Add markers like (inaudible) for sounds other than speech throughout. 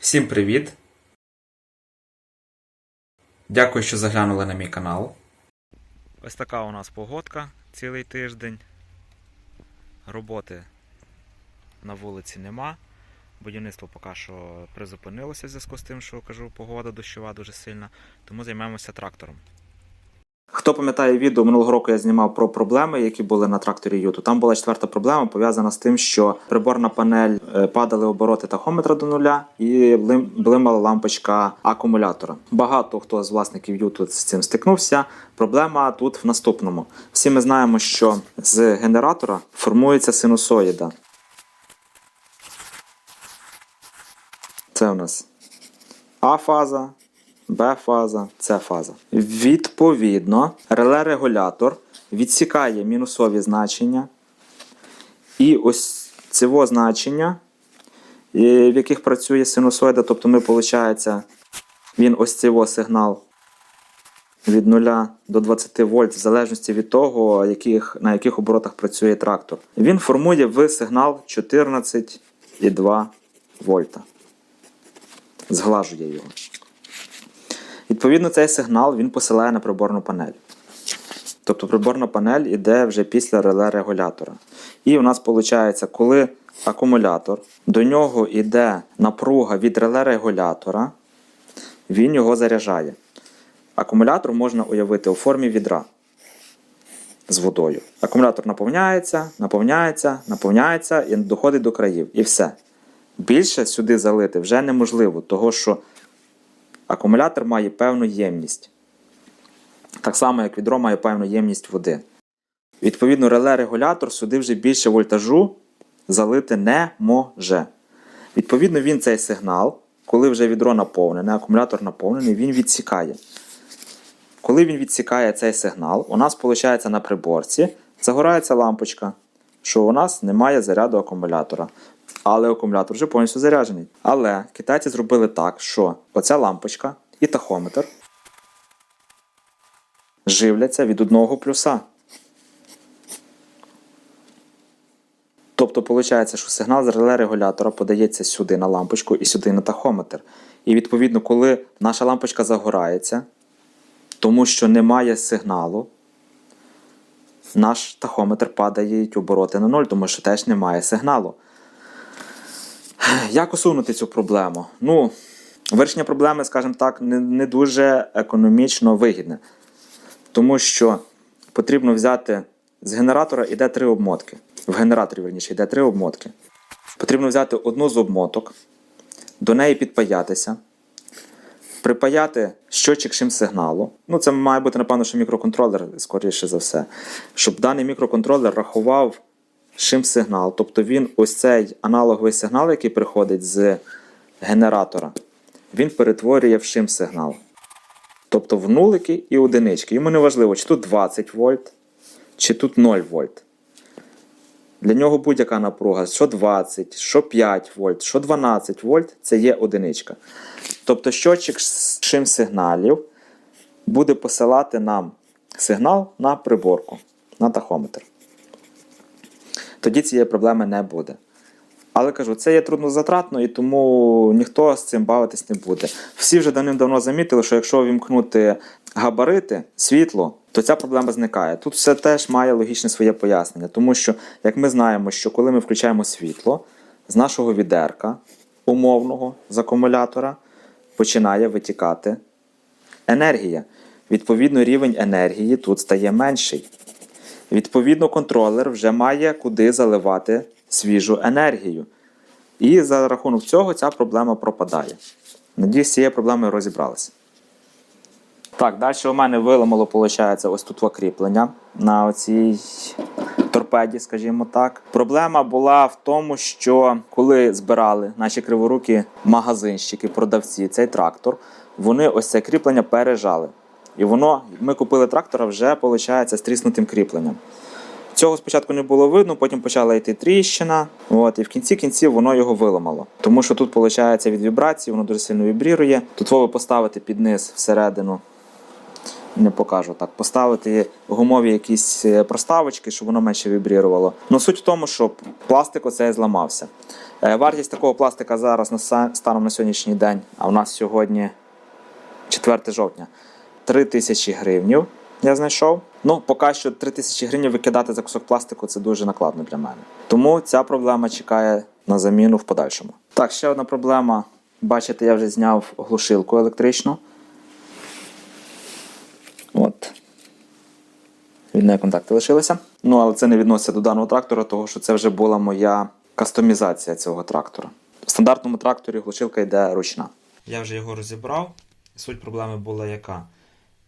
Всім привіт! Дякую, що заглянули на мій канал. Ось така у нас погодка цілий тиждень. Роботи на вулиці нема. Будівництво поки що призупинилося в зв'язку з тим, що кажу, погода дощова дуже сильна, тому займаємося трактором. Хто пам'ятає відео минулого року я знімав про проблеми, які були на тракторі Юту. Там була четверта проблема пов'язана з тим, що приборна панель е, падали обороти тахометра до нуля і блимала лампочка акумулятора. Багато хто з власників Юту з цим стикнувся. Проблема тут в наступному. Всі ми знаємо, що з генератора формується синусоїда. Це у нас А-фаза, Б-фаза, С-фаза. Відповідно, реле-регулятор відсікає мінусові значення. І ось цього значення, в яких працює синусоїда, тобто ми, виходить, він ось цього сигнал від 0 до 20 вольт, в залежності від того, яких, на яких оборотах працює трактор. Він формує в сигнал 14,2 вольта. Зглажує його. Відповідно, цей сигнал він посилає на приборну панель. Тобто приборна панель йде вже після реле регулятора. І у нас виходить, коли акумулятор, до нього йде напруга від реле регулятора, він його заряджає. Акумулятор можна уявити у формі відра з водою. Акумулятор наповняється, наповняється, наповняється і доходить до країв. І все. Більше сюди залити вже неможливо, того що акумулятор має певну ємність. Так само, як відро має певну ємність води. Відповідно, реле-регулятор сюди вже більше вольтажу залити не може. Відповідно, він цей сигнал, коли вже відро наповнене, акумулятор наповнений, він відсікає. Коли він відсікає цей сигнал, у нас виходить на приборці загорається лампочка, що у нас немає заряду акумулятора. Але акумулятор вже повністю заряджений. Але китайці зробили так, що оця лампочка і тахометр живляться від одного плюса. Тобто, виходить, що сигнал з реле регулятора подається сюди на лампочку і сюди на тахометр. І відповідно, коли наша лампочка загорається, тому що немає сигналу, наш тахометр падає обороти на ноль, тому що теж немає сигналу. (clears throat) Як усунути цю проблему? Ну, вирішення проблеми, скажімо так, не, не дуже економічно вигідне. Тому що потрібно взяти з генератора йде три обмотки. В генераторі, верніше, йде три обмотки. Потрібно взяти одну з обмоток, до неї підпаятися, припаяти щочик шим сигналу. Ну, це має бути, напевно, що мікроконтролер, скоріше за все. Щоб даний мікроконтролер рахував шим сигнал. Тобто він ось цей аналоговий сигнал, який приходить з генератора, він перетворює в шим сигнал. Тобто в нулики і одинички. Йому не важливо, чи тут 20 вольт, чи тут 0 вольт. Для нього будь-яка напруга, що 20, що 5 вольт, що 12 вольт це є одиничка. Тобто щотчик шим сигналів буде посилати нам сигнал на приборку, на тахометр. Тоді цієї проблеми не буде. Але кажу, це є труднозатратно і тому ніхто з цим бавитись не буде. Всі вже давним-давно замітили, що якщо вімкнути габарити, світло, то ця проблема зникає. Тут все теж має логічне своє пояснення, тому що, як ми знаємо, що коли ми включаємо світло, з нашого відерка умовного з акумулятора починає витікати енергія. Відповідно, рівень енергії тут стає менший. Відповідно, контролер вже має куди заливати свіжу енергію. І за рахунок цього ця проблема пропадає. Надіюсь, з цією проблемою розібралися. Так, далі у мене виламало, виходить, ось тут кріплення на оцій торпеді, скажімо так. Проблема була в тому, що коли збирали наші криворукі магазинщики, продавці цей трактор, вони ось це кріплення пережали. І воно, ми купили трактора вже, виходить, з тріснутим кріпленням. Цього спочатку не було видно, потім почала йти тріщина, от, і в кінці кінців воно його виламало. Тому що тут, виходить, від вібрації, воно дуже сильно вібрірує. Тут ви поставити під низ всередину не покажу так. Поставити гумові якісь е, проставочки, щоб воно менше вібрірувало. Ну суть в тому, що пластик оцей зламався. Е, Вартість такого пластика зараз на станом на сьогоднішній день, а у нас сьогодні 4 жовтня, 3 тисячі гривнів. Я знайшов. Ну, поки що 3 тисячі гривень викидати за кусок пластику це дуже накладно для мене. Тому ця проблема чекає на заміну в подальшому. Так, ще одна проблема. Бачите, я вже зняв глушилку електричну. От. Від неї контакти лишилися. Ну, але це не відноситься до даного трактора, тому що це вже була моя кастомізація цього трактора. В стандартному тракторі глушилка йде ручна. Я вже його розібрав. Суть проблеми була яка?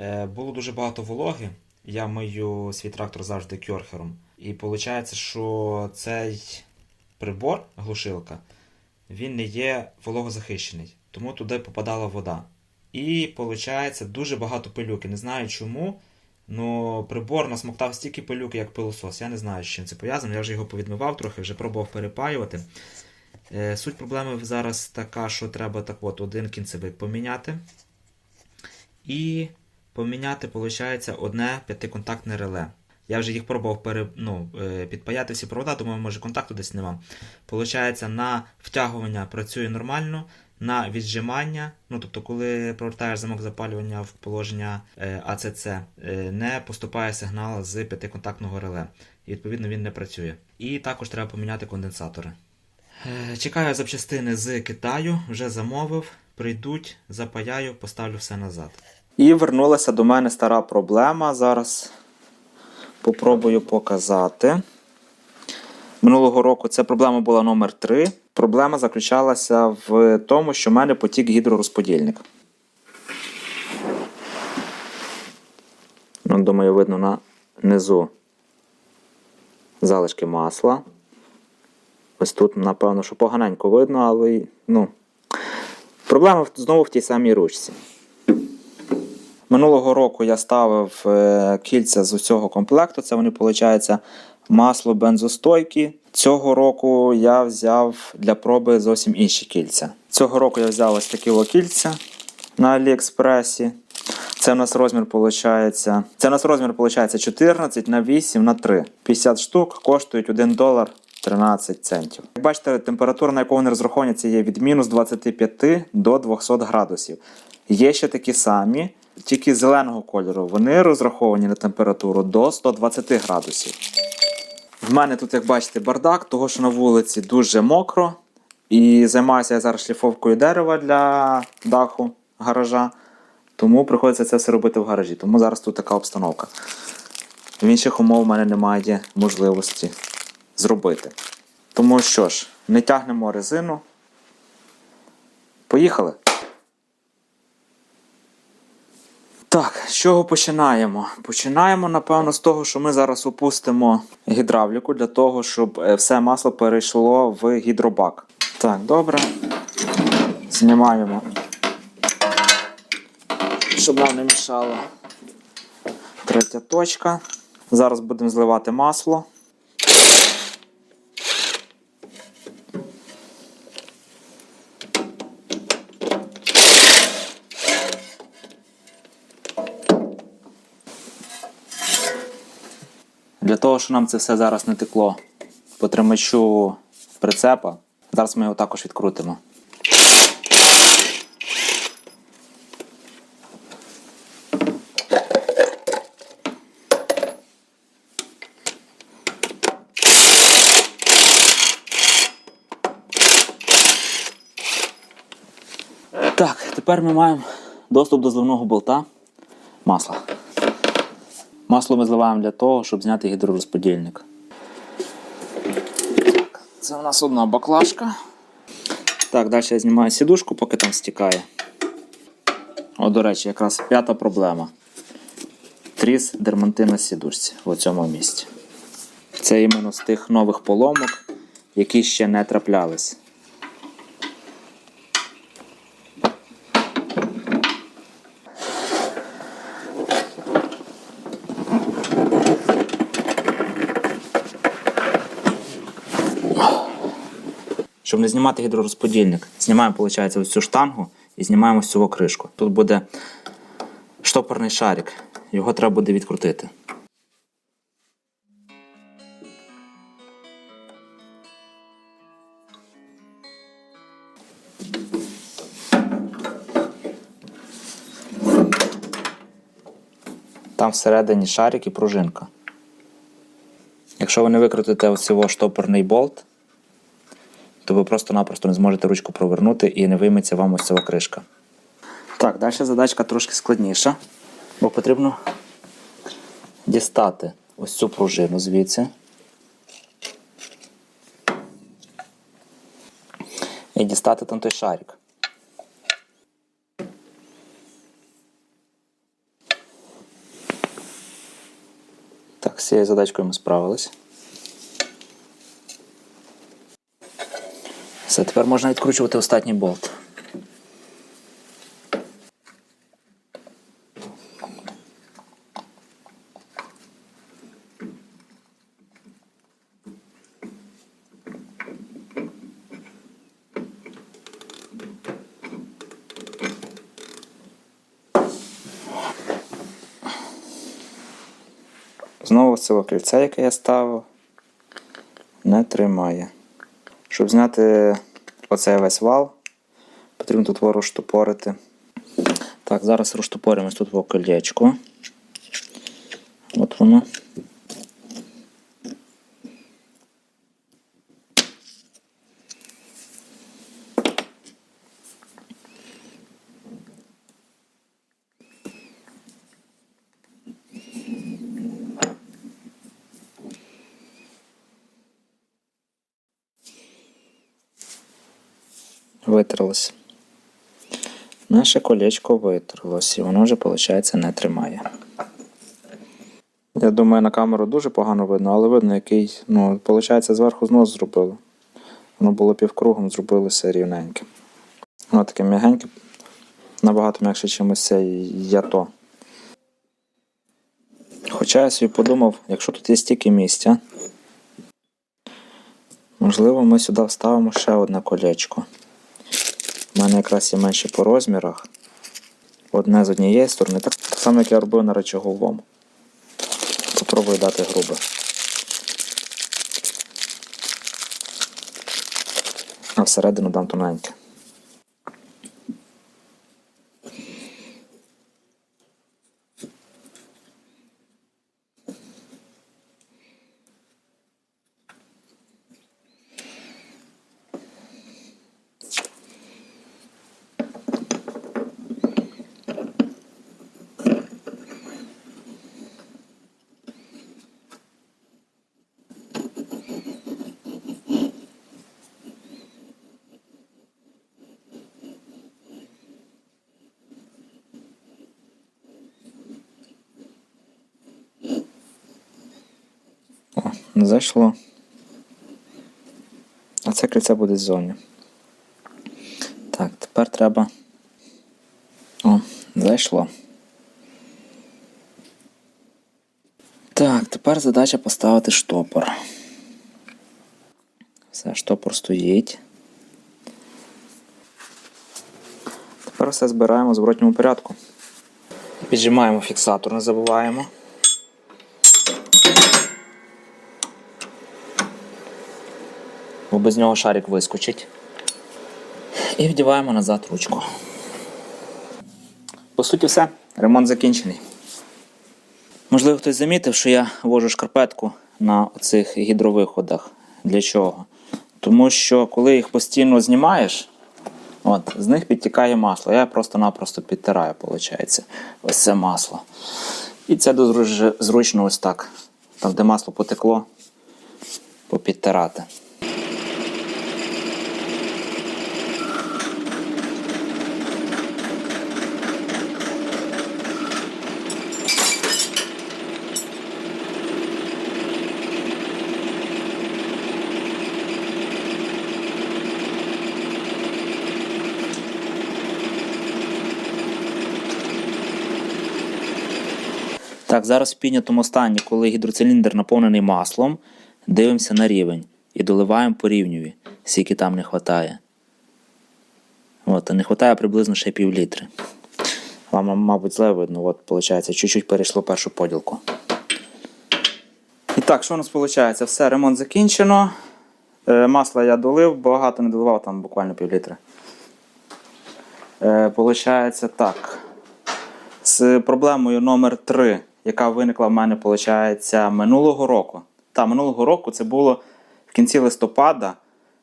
Е, було дуже багато вологи. Я мию свій трактор завжди кьорхером. І виходить, що цей прибор, глушилка, він не є вологозахищений. Тому туди попадала вода. І виходить дуже багато пилюки. Не знаю чому. Ну, прибор насмоктав стільки пилюки, як пилосос. Я не знаю, з чим це пов'язано. Я вже його повідмивав трохи, вже пробував перепаювати. Е, суть проблеми зараз така, що треба так от один кінцевик поміняти. І поміняти, виходить, одне п'ятиконтактне реле. Я вже їх пробував пере, ну, е, підпаяти всі провода, думаю, може контакту десь нема. Получається, на втягування працює нормально, на віджимання, ну тобто, коли провертаєш замок запалювання в положення е, АЦЦ, е, не поступає сигнал з п'ятиконтактного реле. І відповідно він не працює. І також треба поміняти конденсатори. Чекаю запчастини з Китаю, вже замовив. Прийдуть, запаяю, поставлю все назад. І вернулася до мене стара проблема. Зараз попробую показати. Минулого року ця проблема була номер 3. Проблема заключалася в тому, що в мене потік гідророзподільник. Ну, думаю, видно на низу залишки масла. Ось тут, напевно, що поганенько видно, але ну, проблема знову в тій самій ручці. Минулого року я ставив е, кільця з усього комплекту. Це вони, виходить, масло бензостойкі. Цього року я взяв для проби зовсім інші кільця. Цього року я взяв ось такі кільця на Аліекспресі. Це у нас розмір виходить. Це у нас розмір виходить 14 на 8 на 3. 50 штук коштують 1 долар 13 центів. Як бачите, температура, на яку вони розраховані, це є від мінус 25 до 200 градусів. Є ще такі самі, тільки зеленого кольору. Вони розраховані на температуру до 120 градусів. В мене тут, як бачите, бардак, того що на вулиці дуже мокро. І займаюся я зараз шліфовкою дерева для даху гаража. Тому приходиться це все робити в гаражі. Тому зараз тут така обстановка. В інших умов в мене немає можливості зробити. Тому що ж, не тягнемо резину. Поїхали. Так, з чого починаємо? Починаємо, напевно, з того, що ми зараз опустимо гідравліку для того, щоб е, все масло перейшло в гідробак. Так, добре. Знімаємо, щоб нам не мішало. Третя точка. Зараз будемо зливати масло. Того, щоб нам це все зараз не текло по тримачу прицепа, зараз ми його також відкрутимо. Так, тепер ми маємо доступ до зливного болта масла. Масло ми зливаємо для того, щоб зняти гідророзподільник. Так, це у нас одна баклажка. Так, далі я знімаю сідушку, поки там стікає. О, до речі, якраз п'ята проблема. Тріс дермантин на сідушці в цьому місці. Це іменно з тих нових поломок, які ще не траплялись. Щоб не знімати гідророзподільник, знімаємо, виходить, ось цю штангу і знімаємо ось цю кришку. Тут буде штопорний шарик. його треба буде відкрутити. Там всередині шарик і пружинка. Якщо ви не викрутите оцього штопорний болт, то ви просто-напросто не зможете ручку провернути і не вийметься вам ось ця кришка. Так, далі задачка трошки складніша, бо потрібно дістати ось цю пружину звідси. І дістати там той шарик. Так, з цією задачкою ми справились. Все, тепер можна відкручувати останній болт. Знову це кільце, яке я ставив, не тримає. Щоб зняти оцей весь вал, потрібно тут розштопорити. Так, зараз розтопоримось тут в колечко. От воно. Витерлося. Наше колечко витерлося, і воно вже, виходить, не тримає. Я думаю, на камеру дуже погано видно, але видно, який, ну, виходить, зверху знос зробило. Воно було півкругом, зробилося рівненьке. Воно таке м'ягеньке, набагато м'якше, ніж ось цей ято. Хоча я собі подумав, якщо тут є стільки місця, можливо, ми сюди вставимо ще одне колечко. У мене якраз є менше по розмірах. Одне з однієї сторони, так, само, як я робив на речаговому. Попробую дати грубе. А всередину дам тоненьке. О, зайшло. А це кільце буде ззовні. Так, тепер треба. О, зайшло. Так, тепер задача поставити штопор. Все, штопор стоїть. Тепер все збираємо в зворотньому порядку. Піджимаємо фіксатор, не забуваємо. Бо без нього шарик вискочить. І вдіваємо назад ручку. По суті, все. Ремонт закінчений. Можливо, хтось замітив, що я вожу шкарпетку на цих гідровиходах. Для чого? Тому що коли їх постійно знімаєш, от, з них підтікає масло. Я просто-напросто підтираю, виходить, ось це масло. І це дуже зручно ось так. Там, де масло потекло, попідтирати. Так, зараз в піднятому стані, коли гідроциліндр наповнений маслом, дивимося на рівень і доливаємо по рівневі, скільки там не вистачає. От, не вистачає приблизно ще пів літри. Вам, мабуть, зле видно, от, виходить, чуть-чуть перейшло першу поділку. І так, що у нас виходить? Все, ремонт закінчено. Е, Масла я долив, багато не доливав, там буквально пів літра. Е, Получається так. З проблемою номер 3 яка виникла в мене, виходить, минулого року. Та, минулого року це було в кінці листопада,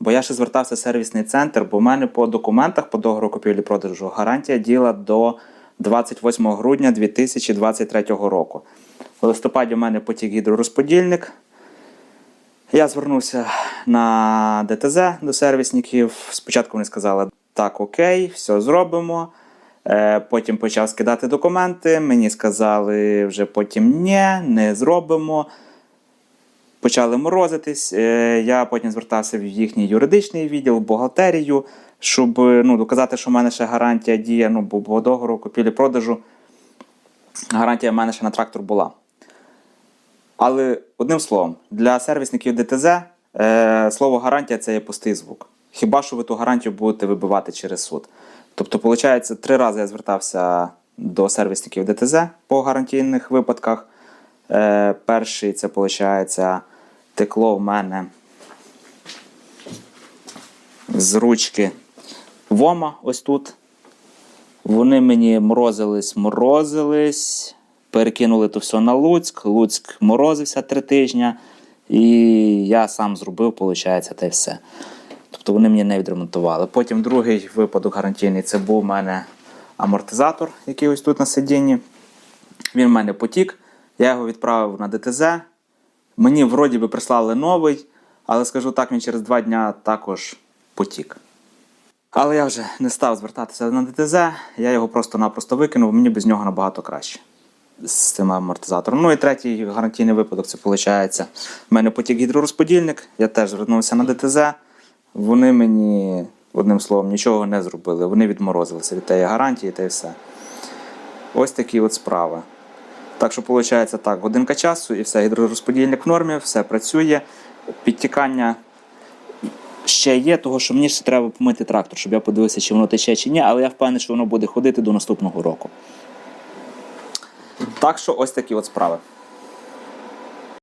бо я ще звертався в сервісний центр, бо в мене по документах по договору купівлі-продажу гарантія діла до 28 грудня 2023 року. В листопаді в мене потік гідророзподільник. Я звернувся на ДТЗ до сервісників. Спочатку вони сказали, так, окей, все зробимо. Е, Потім почав скидати документи. Мені сказали вже потім ні, не зробимо. Почали морозитись. Е, Я потім звертався в їхній юридичний відділ, в бухгалтерію, щоб ну, доказати, що в мене ще гарантія діє, ну, бо договору купівлі-продажу гарантія в мене ще на трактор була. Але одним словом, для сервісників ДТЗ е, слово гарантія це є пустий звук. Хіба що ви ту гарантію будете вибивати через суд? Тобто, виходить, три рази я звертався до сервісників ДТЗ по гарантійних випадках. Е, перший це, виходить, текло в мене з ручки Вома ось тут. Вони мені морозились, морозились, перекинули то все на Луцьк. Луцьк морозився три тижні, і я сам зробив, виходить, те все. Тобто вони мені не відремонтували. Потім другий випадок гарантійний це був у мене амортизатор, який ось тут на сидінні. Він в мене потік. Я його відправив на ДТЗ. Мені вроді би прислали новий, але скажу так, він через два дня також потік. Але я вже не став звертатися на ДТЗ, я його просто-напросто викинув, мені без нього набагато краще. З цим амортизатором. Ну і третій гарантійний випадок це виходить. У мене потік гідророзподільник, я теж звернувся на ДТЗ. Вони мені, одним словом, нічого не зробили. Вони відморозилися від тієї гарантії та й все. Ось такі от справи. Так що, виходить так, годинка часу і все, гідророзподільник в нормі, все працює. Підтікання ще є, того що мені ще треба помити трактор, щоб я подивився, чи воно тече, чи ні, але я впевнений, що воно буде ходити до наступного року. Так що ось такі от справи.